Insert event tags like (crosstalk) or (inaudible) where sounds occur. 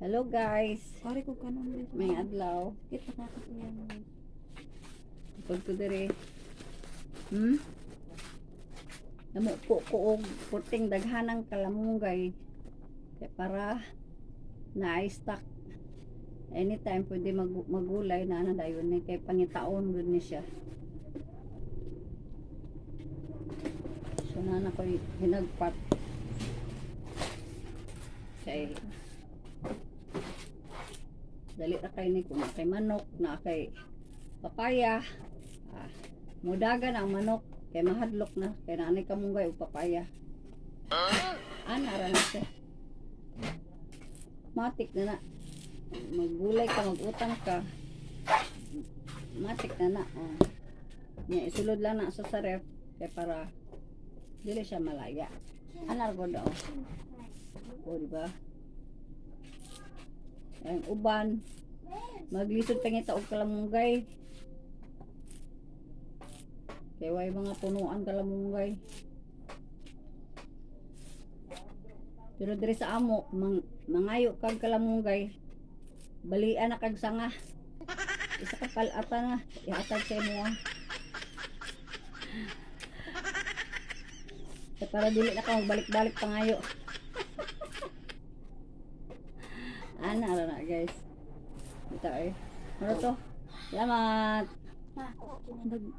Hello guys. Kari ko kanon dito. May adlaw. Kita ka ko yan. Pag to dire. Hmm? Namo po ko og puting daghanang kalamunggay. Kaya para na-stock. Anytime pwede mag magulay na na dayon ni kay pangitaon gud ni siya. So na na ko hinagpat. Kay dali ra kay ni kung kay manok na kay papaya. Ah, mudagan ang manok. Kay mahadlok na. Kay nanay kamunggay og papaya. Ana ra na siya. Matik na na. Maggulay ka magutang ka. Matik na na. Oh. nya isulod lang na sa saref kay para dili siya malaya. Ana ra gud oh o di ba ang uban. Maglisod pangita og kalamunggay kay way mga punuan kalamunggay pero diri sa amo mang, mangayo kag kalamunggay balian na kag sanga. Isa ka palata na ihatag sa imo ah. Kaya para dili na ka magbalik-balik pangayo (laughs) ana guys. Ito eh. Ano to? Salamat. Ma, Nag-